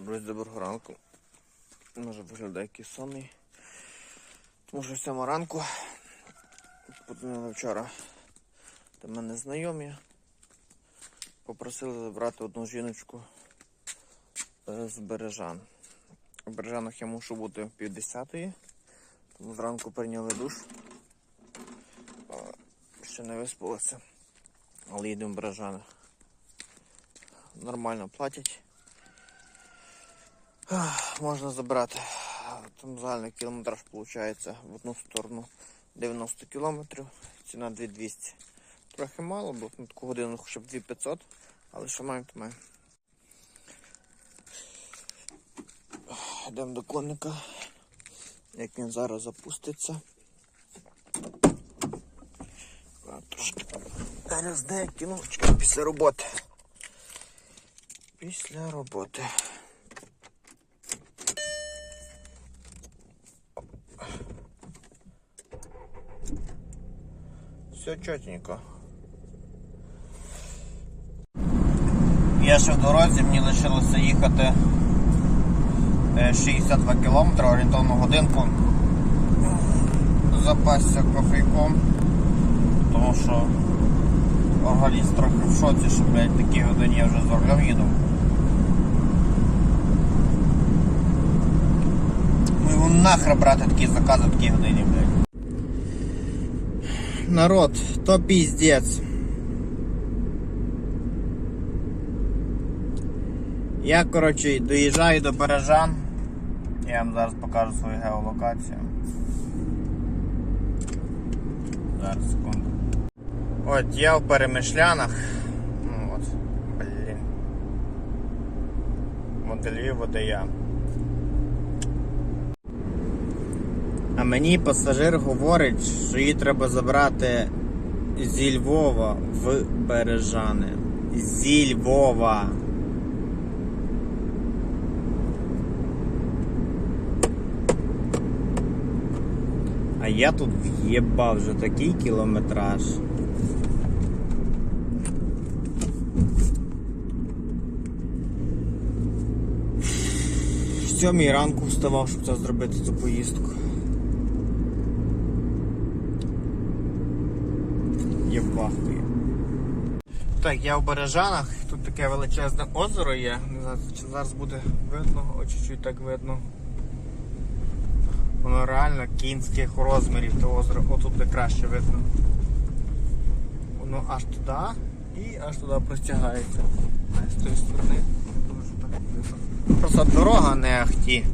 Друзі, доброго ранку. Може виглядає який сонний. Тому що в сьому ранку подзвонили вчора до мене знайомі. Попросили забрати одну жіночку е, з Бережан. У Бережанах я мушу бути в півдесятої, тому зранку прийняли душ. Е, Ще не виспалися, але їдемо в Бережани. Нормально платять. Можна забрати. Там загальний кілометраж виходить в одну сторону 90 кілометрів, ціна 2200. Трохи мало, бо на таку годину хоча б 2500, але що маємо, то маємо. Йдемо до конника, як він зараз запуститься. Трошки зараз деякі ну, після роботи. Після роботи. Все чотенько. Я ще в дорозі, мені лишилося їхати е, 62 км орієнтовну годинку. Запасся кофейком, тому що організм трохи в шоці, що блядь, такі годині я вже з рулем їду. Ну його нахер брати такі закази в такій годині, блядь. Народ, то піздець. Я, коротше, доїжджаю до Бережан. Я вам зараз покажу свою геолокацію. Зараз секунду. От я в перемишлянах. Ну от, блін. От Львів, я. А мені пасажир говорить, що її треба забрати зі Львова в Бережани. Зі Львова. А я тут в'єбав вже такий кілометраж. В сьомій ранку вставав, щоб це зробити цю поїздку. Є вахтою. Так, я в Бережанах, тут таке величезне озеро є. Не знаю, чи зараз буде видно, о чуть-чуть так видно. Воно реально кінських розмірів те озеро. Отут де краще видно. Воно аж туди і аж туди простягається. А з тої сторони дуже так видно. Просто дорога не ахті.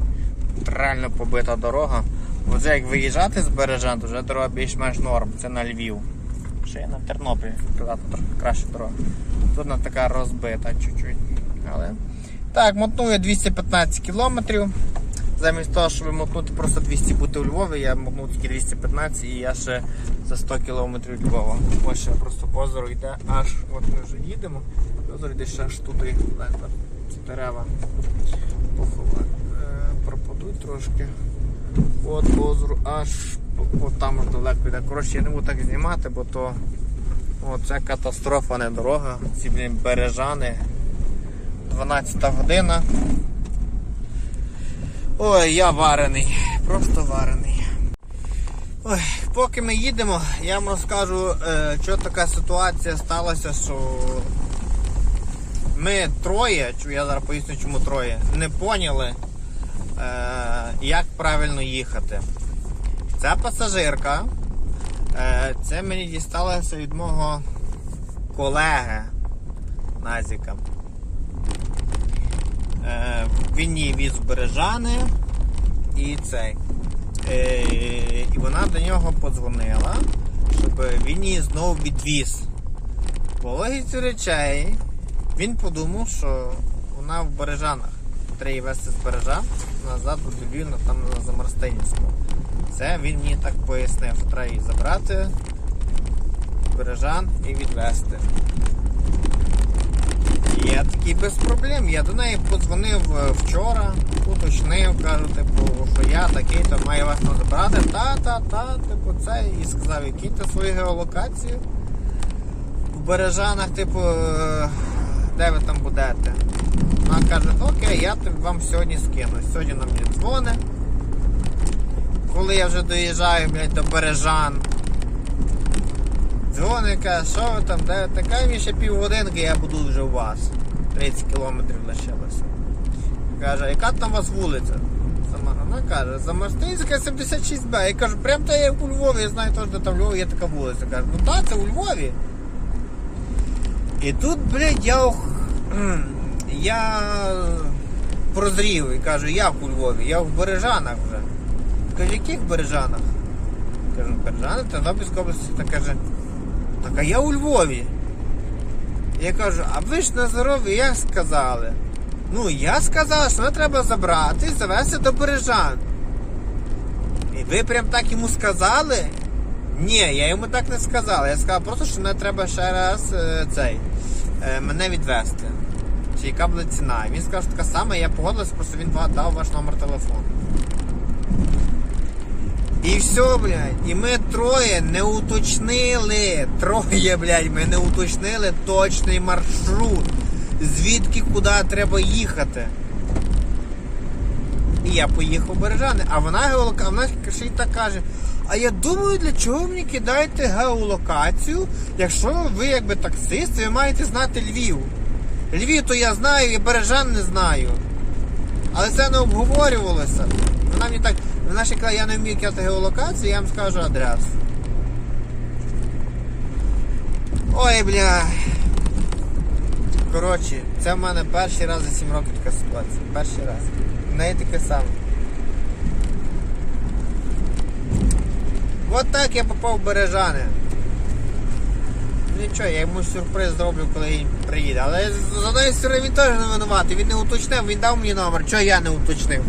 Реально побита дорога. Оце як виїжджати з Бережан, то вже дорога більш-менш норм. Це на Львів. Ще й на Тернопіль, туди трохи краща дорога. Тут вона така розбита чуть-чуть. Але... Так, мотну я 215 кілометрів. Замість того, щоб мотнути просто 200 бути у Львові, я мотнув тільки 215 і я ще за 100 кілометрів Львова. Ось ще просто по озеру йде аж, от ми вже їдемо, озеро йде ще аж туди, Дай, ці дерева. Е, пропадуть трошки. От по озеру аж от там аж далеко йде. Коротше, я не буду так знімати, бо то о, це катастрофа, не дорога. Ці блін, бережани. 12 година. Ой, я варений, просто варений. Ой, поки ми їдемо, я вам розкажу, е, що така ситуація сталася, що ми троє, я зараз поясню, чому троє, не поняли, е, як правильно їхати. Ця пасажирка, е, це мені дісталося від мого колеги Назіка. Е, він її віз Бережани і цей. Е, і вона до нього подзвонила, щоб він її знову відвіз. По логіці речей він подумав, що вона в Бережанах. Треба її везти з Бережан назад до Львівна, там на Замарстинівську. Це він мені так пояснив. Треба її забрати Бережан і відвезти. І Я такий без проблем. Я до неї подзвонив е, вчора, уточнив, кажу, типу, що я такий, то маю вас не забрати. Та, та, та, типу, це. І сказав, якийте свою геолокацію. В Бережанах, типу, е, де ви там будете? Вона каже, окей, я вам сьогодні скину. Сьогодні нам мені дзвони. Коли я вже доїжджаю, блядь, до Бережан. Дзвони, каже, що ви там, де така мені ще півгодинки, я буду вже у вас. 30 кілометрів лишилося. Каже, яка там у вас вулиця? Сама- Вона каже, Замарстинська 76Б. Я кажу, прям та я у Львові, я знаю теж, де там в Львові є така вулиця. Каже, ну так, це у Львові. І тут, блядь, я, я прозрів і кажу, як у Львові, я в Бережанах вже. Каже, яких Бережанах? Кажу, Бережани, Тернопільська область. Та каже, так а я у Львові. Я кажу, а ви ж на здоров'я як сказали? Ну, я сказав, що мене треба забрати і завести до Бережан. І ви прям так йому сказали? Ні, я йому так не сказав. Я сказав просто, що мене треба ще раз е, цей е, мене відвести. Чи яка буде ціна. І він сказав, що така сама, я погодилася, просто він дав ваш номер телефону. І все, блядь. І ми троє не уточнили. Троє, блядь, ми не уточнили точний маршрут. Звідки куди треба їхати. І я поїхав Бережани, а вона геолока, а вона ще й так каже. А я думаю, для чого мені кидаєте геолокацію, якщо ви якби таксист, ви маєте знати Львів. Львів то я знаю, і Бережан не знаю. Але це не обговорювалося. Вона мені так, вона ще каже, я не вмію кидати геолокацію, я вам скажу адресу. Ой, бля. Коротше, це в мене перший раз за 7 років така ситуація. Перший раз. В неї таке саме. От так я попав в Бережани. Нічого, я йому сюрприз зроблю, коли він приїде. Але з з одної сторони він теж не винуватий, він не уточнив, він дав мені номер, чого я не уточнив.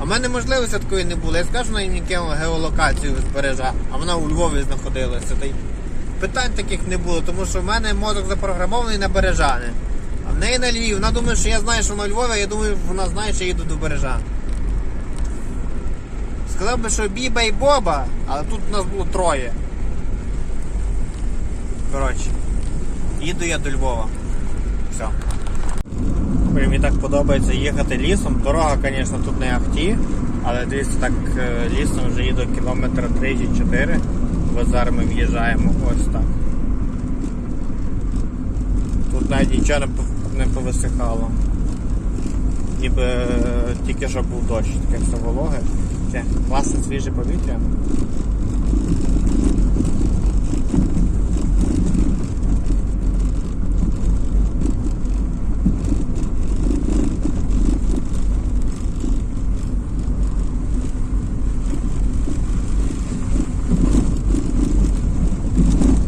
А в мене можливості такої не було. Я скажу на їй геолокацію з Бережа, а вона у Львові знаходилася. Та й питань таких не було, тому що в мене мозок запрограмований на Бережани. А в неї на Львів. Вона думає, що я знаю, що вона у Львові, а я думаю, вона знає, що я їду до Бережан. Сказав би, що Біба і Боба, але тут нас було троє. Коротше, їду я до Львова. Все. Мені так подобається їхати лісом. Дорога, звісно, тут не ахті, але дивіться, так е, лісом вже їду кілометра 3 чи 4. Ось зараз ми в'їжджаємо ось так. Тут навіть нічого не повисихало. Ніби е, тільки що був дощ, таке все вологе. Класне свіже повітря.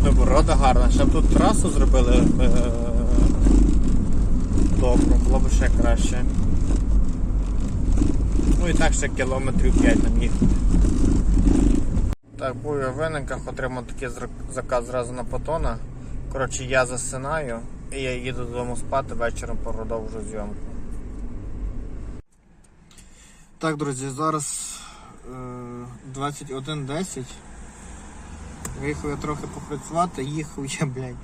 Ну, Порода гарна. Ще б тут трасу зробили е, добру, було б ще краще. Ну і так ще кілометрів 5 нам їхати. Так, був я в Винниках, отримав такий заказ зразу на потона. Коротше, я засинаю і я їду додому спати, вечором продовжу зйомку. Так, друзі, зараз е, 21.10. Виїхав я трохи попрацювати, їхав я, блядь,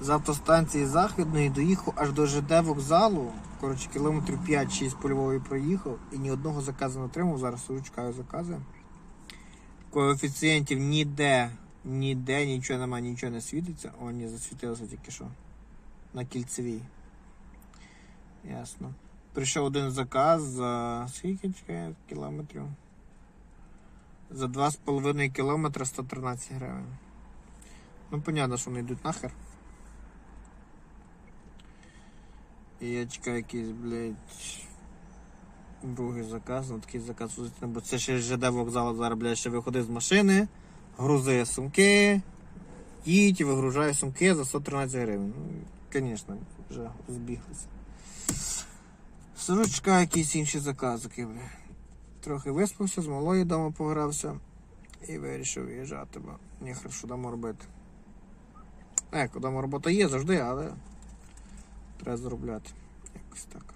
з автостанції Західної, доїхав аж до ЖД вокзалу. Коротше, кілометрів 5-6 по Львові проїхав і ні одного заказу не отримав. Зараз чекаю закази. Коефіцієнтів ніде, ніде, нічого немає, нічого не світиться. О, ні, засвітилося тільки що. На кільцевій. Ясно. Прийшов один заказ за скільки чекає кілометрів? За 2,5 кілометра 113 гривень. Ну, понятно, що вони йдуть нахер. Я чекаю якийсь, блядь, другий заказ, ну такий заказ бо це ще ЖД вокзалу зараз, блядь, ще виходить з машини, грузи сумки, їдь і вигружає сумки за 113 гривень. Ну, звісно, вже збіглися. Чекаю якісь інші заказики, блядь. Трохи виспався, з малою вдома погрався і вирішив виїжджати, бо ніхер що вдома робити. Як, вдома робота є завжди, але треба заробляти. Якось так.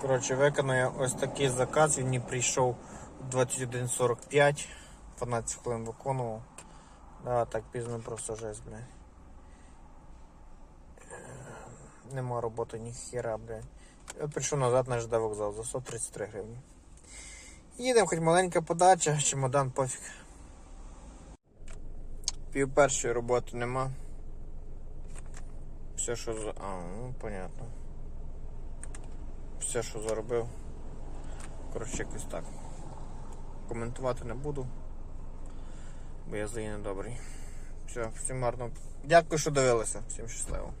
Коротше, виконую ось такий заказ, він мені прийшов в 21.45, 12 хвилин виконував. Да, так пізно просто жесть, блядь. Е, Нема роботи ні хіра, блядь. Я прийшов назад на ЖД вокзал за 133 гривні. Їдемо, хоч маленька подача, чемодан пофіг. Пів першої роботи нема. Все, що за. А, ну понятно. Все, що заробив. Коротше, якось так. Коментувати не буду. Бо я злий недобрий. Все, всім гарно. Дякую, що дивилися. Всім щасливо.